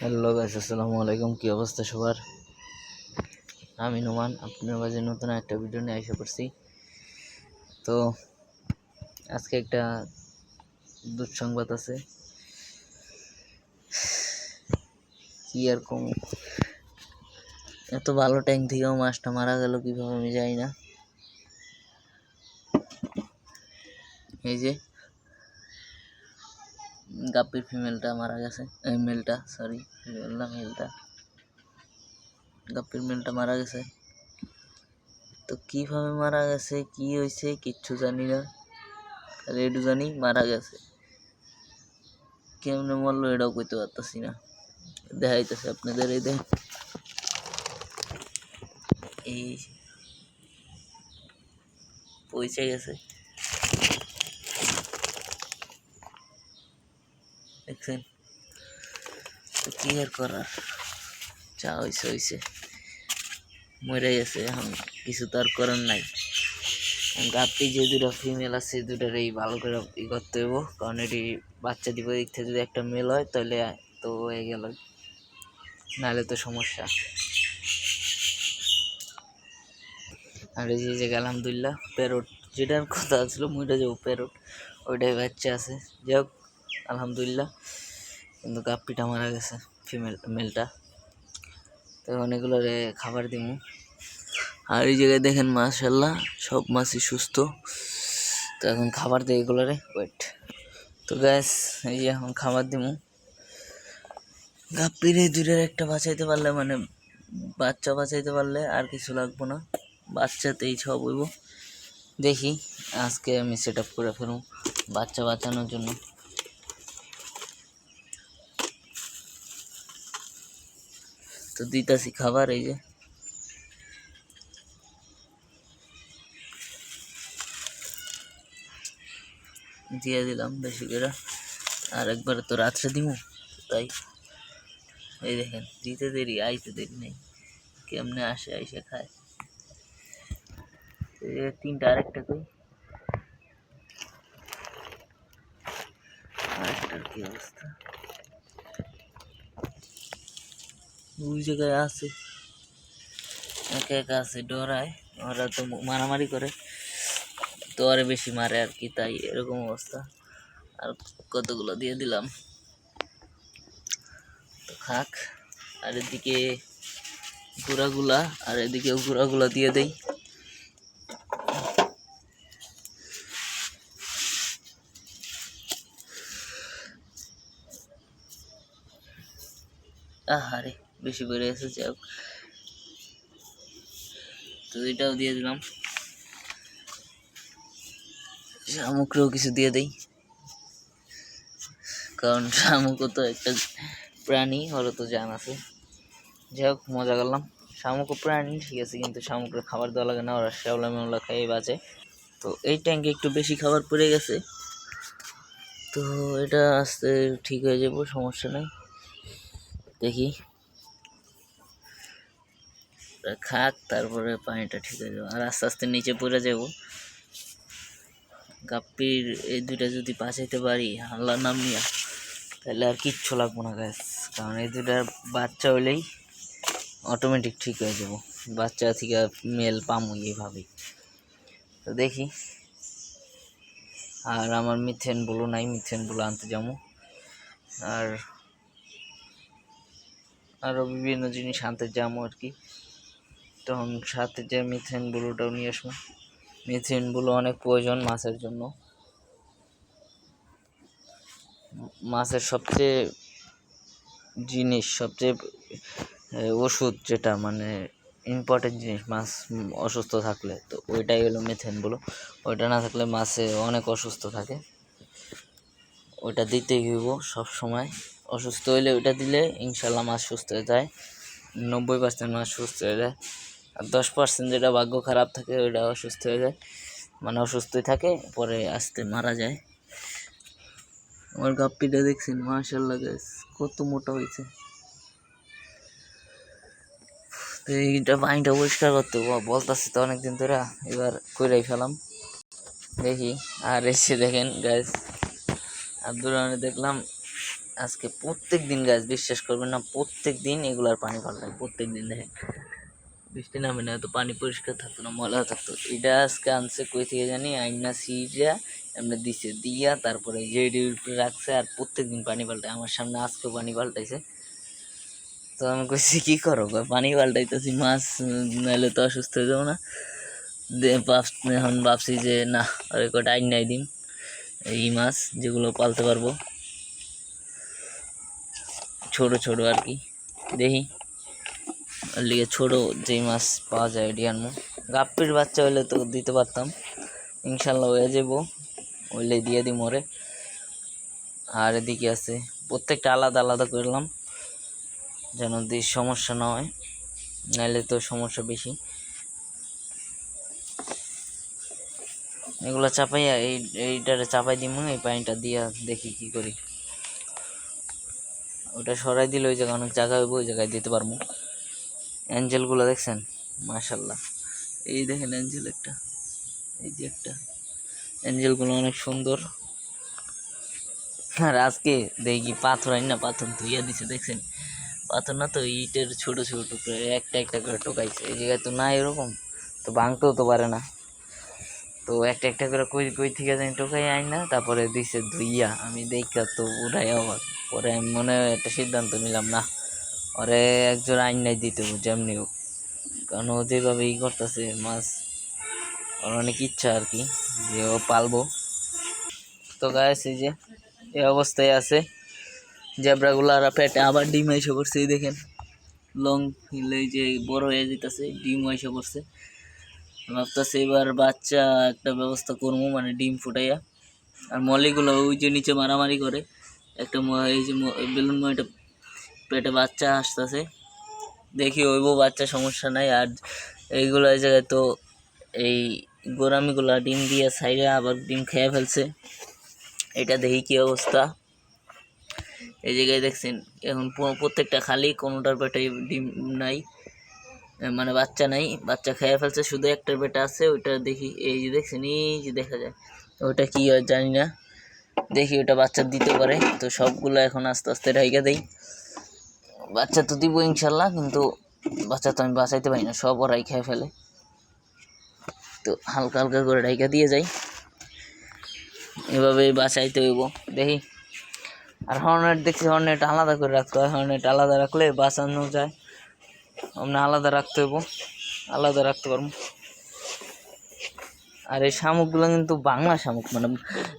Hello guys আসসালামু আলাইকুম। কি অবস্থা সবার? আমি নোমান, আপনার মাঝে নতুন একটা ভিডিও নিয়ে এসে পড়ছি তো, আজকে একটা দুঃসংবাদ আছে। কি আর কম? এত ভালো ট্যাঙ্ক থেকেও মাছটা মারা গেল, কীভাবে আমি যাই না। এই যে গাপ্পির ফিমেলটা মারা গেছে। এই মেলটা সরি ফিমেল না মেলটা গাপ্পির মেলটা মারা গেছে। তো কীভাবে মারা গেছে, কি হয়েছে, কিচ্ছু জানি না। একটু জানি মারা গেছে। কেমনে মরলো এটাও কইতে পারতাছি না। দেখাইতেছে আপনাদের, এই দেখ। এই পৌঁছে গেছে। দেখছেন তো কি আর করার? যা হয়েছে হয়েছে মরে গেছে এখন, কিছু তো আর করার নাই। গাপি যে দুটো ফিমেল আছে দুটার এই ভালো করে ই করতে হইব। কারণ এটি বাচ্চা দিব দিক থেকে যদি একটা মেল হয়, তাহলে তো হয়ে গেল। নাহলে তো সমস্যা। আর এই যে আলহামদুলিল্লাহ প্যারট যেটার কথা ছিল মুইটা যে প্যারট ওইটাই বাচ্চা আছে। যাই হোক আলহামদুলিল্লাহ। কিন্তু গাপ্পিটা মারা গেছে ফিমেল মেলটা তো এখন এগুলোরে খাবার দিমু। আর এই জায়গায় দেখেন মাশাল্লাহ সব মাছই সুস্থ। তো এখন খাবার দিই এগুলোরে ওয়েট তো গ্যাস এই যে এখন খাবার দিমু। গাপ্পির এই দুইটার একটা বাঁচাইতে পারলে মানে বাচ্চা বাঁচাইতে পারলে আর কিছু লাগবো না। বাচ্চাতেই সব হইব। দেখি, আজকে আমি সেট আপ করে ফেলুম বাচ্চা বাঁচানোর জন্য। তো দিতাছি খাবার এই যে। দিয়ে দিলাম বেশি করে। আর একবার তো রাত্রে দিব তাই। এই দেখেন, দিতে দেরি, আইতে দেরি নেই। কেমনে আসে, আইসে খায়। তিনটা আরেকটা কই? আরেকটার কি অবস্থা? ওই জায়গায় আছে। একা একা আছে, ডরায়। ওরা তো মারামারি করে। তো আরে বেশি মারে আর কি, তাই এরকম অবস্থা। আর কতগুলো দিয়ে দিলাম। তো খাক, আর এদিকে গুঁড়াগুলা, আর এদিকে গুঁড়াগুলা দিয়ে দেই। আহারে। বেশি বেড়ে গেছে যাই তো এটাও দিয়ে দিলাম। শামুকরেও কিছু দিয়ে দেই। কারণ শামুকও তো একটা প্রাণী, ওরও তো জান আছে। যাই হোক, মজা করলাম। শামুকও প্রাণী, ঠিক আছে, কিন্তু শামুকের খাবার দেওয়া লাগে না, ওরা শ্যাওলা মেওলা খেয়ে বাঁচে। তো এই ট্যাঙ্কে একটু বেশি খাবার পড়ে গেছে। তো এটা আস্তে ঠিক হয়ে যাব, সমস্যা নেই। দেখি। খাক, তারপরে পানিটা ঠিক হয়ে যাবে। আর আস্তে আস্তে নিচে পড়ে যাব। গাপ্পির এই দুইটা যদি বাঁচাইতে পারি, আল্লাহর নাম নিয়ে, তাহলে আর কিচ্ছু লাগবো না গ্যাস কারণ এই দুটার বাচ্চা হইলেই অটোমেটিক ঠিক হয়ে যাব। বাচ্চা থেকে মেল পামু এইভাবেই। তো দেখি। আর আমার মিথেন বলো নাই মিথেন বলো আনতে যাব। আর আরও বিভিন্ন জিনিস আনতে যাব আর কি। তখন সাথে যে মিথেন ব্লুটাও নিয়ে আসব। মিথেন ব্লু অনেক প্রয়োজন মাছের জন্য। মাছের সবচেয়ে জিনিস, সবচেয়ে ওষুধ যেটা মানে ইম্পর্টেন্ট জিনিস মাছ অসুস্থ থাকলে, তো ওইটাই হলো মিথেন ব্লু। ওইটা না থাকলে মাছে অনেক অসুস্থ থাকে। ওইটা দিতেই হইব সব সময় অসুস্থ হইলে ওইটা দিলে ইনশাল্লাহ মাছ সুস্থ হয়ে যায়। নব্বই পার্সেন্ট মাছ সুস্থ হয়ে যায়। আর দশ পার্সেন্ট যেটা ভাগ্য খারাপ থাকে, ওইটা অসুস্থ হয়ে যায়। মানে অসুস্থই থাকে, পরে আস্তে মারা যায়। আমার গাপ্পিটা দেখছেন মার্শাল্লাহ গাছ কত মোটা হয়েছে। তো এইটা পানিটা পরিষ্কার করতে বলতেছি তো অনেকদিন ধরে, এবার কইরাই ফেলাম। দেখি, আর এসে দেখেন গাছ আব্দুর রহমানে দেখলাম, আজকে প্রত্যেক দিন গাছ বিশ্বাস করবেন না প্রত্যেক দিন এগুলার পানি পাল্টায় প্রত্যেক দিন দেখেন। বৃষ্টি নামে না তো পানি পরিষ্কার থাকতো না, ময়লা থাকতো। এটা আজকে আনছে কই থেকে জানি? আইনা সিজা এমনি দিছে দিয়া, তারপরে উপরে রাখছে, আর প্রত্যেক দিন পানি পাল্টায়। আমার সামনে আজকেও পানি পাল্টাইছে। তো আমি কইছি, কী করো পানি পাল্টাইতেছি, মাছ নাহলে তো অসুস্থ হয়ে যাব না। এখন ভাবছি যে, না, আরে কটা আইন নাই দিন এই মাছ যেগুলো পালতে পারব। ছোট ছোট আর কি। দেখি। লিগে ছোট যেই মাছ পাওয়া যায় এটি আনব গাপ্পির বাচ্চা হইলে তো দিতে পারতাম। ইনশাল্লাহ হয়ে যাব ওইলে দিয়ে দিই মরে। আর এদিকে আছে, প্রত্যেকটা আলাদা আলাদা করলাম। যেন দি সমস্যা না হয়, নাইলে তো সমস্যা বেশি। এগুলো চাপাইয়া এই, এইটারে চাপাই দিমু, এই পানিটা দিয়া দেখি কি করি। ওটা সরাই দিলে ওই জায়গায় অনেক জায়গা হইব, ওই জায়গায় দিতে পারব অ্যাঞ্জেলগুলো দেখছেন? মাশাল্লাহ এই দেখেন অ্যাঞ্জেল একটা। এই যে একটা। অ্যাঞ্জেলগুলো অনেক সুন্দর। আর আজকে দেখি পাথর আইন না, পাথর ধুইয়া দিছে, দেখছেন? পাথর না তো ইটের ছোট ছোট টুকরো, একটা একটা করে টোকাইছে এই জায়গায় তো না এরকম তো ভাঙতেও তো পারে না। তো একটা একটা করে কই কই থেকে জানি টোকাই আইন না, তারপরে দিছে ধুইয়া। আমি দেখা তো উঠাই অবাক। পরে আমি মনে একটা সিদ্ধান্ত নিলাম, না। ওরে একজন আইন নাই দিতে যেমনি হোক। কারণ ও যেভাবে ই করতেছে, মাছ, ওর অনেক ইচ্ছা আর কি যে ও পালবো। তো এই যে, এই অবস্থায় আছে। জেব্রাগুলো আর পেটে আবার ডিম এসে পড়ছে, এই দেখেন। লং হিলে যে বড় হয়ে যেতেছে ডিম এসে পড়ছে। ভাবতেছে এবার বাচ্চা একটা ব্যবস্থা করব মানে ডিম ফুটাইয়া। আর মলিগুলো ওই যে নিচে মারামারি করে, একটা এই যে বেলুন ময়টা পেটে বাচ্চা আসতেছে। দেখি ওইবো বাচ্চা সমস্যা নাই। আর এইগুলো এই জায়গায় তো এই গোরামিগুলা ডিম দিয়ে সাইডে আবার ডিম খেয়ে ফেলছে। এটা দেখি কি অবস্থা। এই জায়গায় দেখছেন, এখন প্রত্যেকটা খালি, কোনোটার পেটে ডিম নাই মানে বাচ্চা নাই, বাচ্চা খেয়ে ফেলছে, শুধু একটার পেটে আছে, ওইটা দেখি, এই যে দেখছেন, এই যে দেখা যায়। ওটা কী হয় জানি না। দেখি ওটা বাচ্চা দিতে পারে। তো সবগুলো এখন আস্তে আস্তে রাইখা দেই। বাচ্চা তো দিব ইনশাল্লাহ, কিন্তু বাচ্চা তো আমি বাঁচাইতে পারি না, সব ওরাই খেয়ে ফেলে। তো হালকা হালকা করে ডাইকা দিয়ে যাই। এভাবে বাঁচাইতে হইব। দেখি, আর হর্নেট দেখছি হর্নেট আলাদা করে রাখতে হয়। হর্নেট আলাদা রাখলে বাঁচানো যায়। আমরা আলাদা রাখতে হইব, আলাদা রাখতে পারব। আর এই শামুকগুলো কিন্তু বাংলা শামুক মানে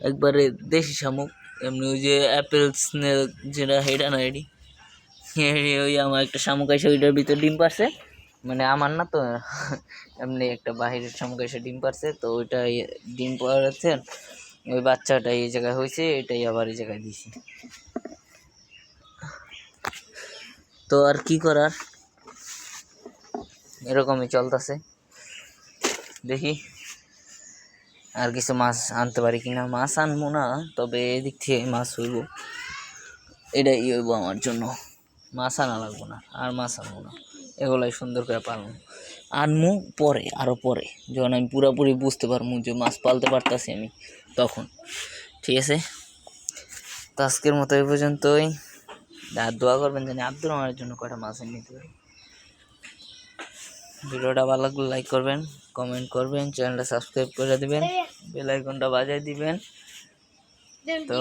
একবারে দেশি শামুক। এমনি ওই যে অ্যাপেল স্নেল যেটা হেডা না এই ওই আমার একটা শামুক এসে ওইটার ভিতরে ডিম পারছে মানে আমার না তো এমনি একটা বাহিরের শামুক এসে ডিম পারছে তো ওইটা ডিম পাড়াচ্ছে। ওই বাচ্চাটা এই জায়গায় হয়েছে এটাই আবার এই জায়গায় দিছি। তো আর কি করার? এরকমই চলতেছে। দেখি আর কিছু মাছ আনতে পারি কিনা। মাছ আনব না, তবে এদিক থেকে মাছ হইব। এটাই হইব আমার জন্য। মাছ আনা লাগবো না আর মাছ আনব না। এগুলাই সুন্দর করে পালবো। আনমু পরে আরও পরে। যখন আমি পুরোপুরি বুঝতে পারব যে মাছ পালতে পারতাছি আমি তখন। ঠিক আছে? তো আজকের মতো এই পর্যন্তই। আর দোয়া করবেন জানি আব্দুর রহমানের জন্য কয়টা মাছ এনে নিতে পারি। ভিডিওটা ভালো লাগলে লাইক করবেন কমেন্ট করবেন চ্যানেলটা সাবস্ক্রাইব করে দেবেন বেল আইকনটা বাজায় দিবেন। তো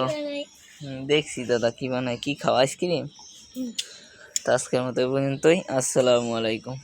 দেখছি দাদা কী বানায় কী খাওয়া আইসক্রিম তো আজকের মতো পর্যন্তই। আসসালামু আলাইকুম।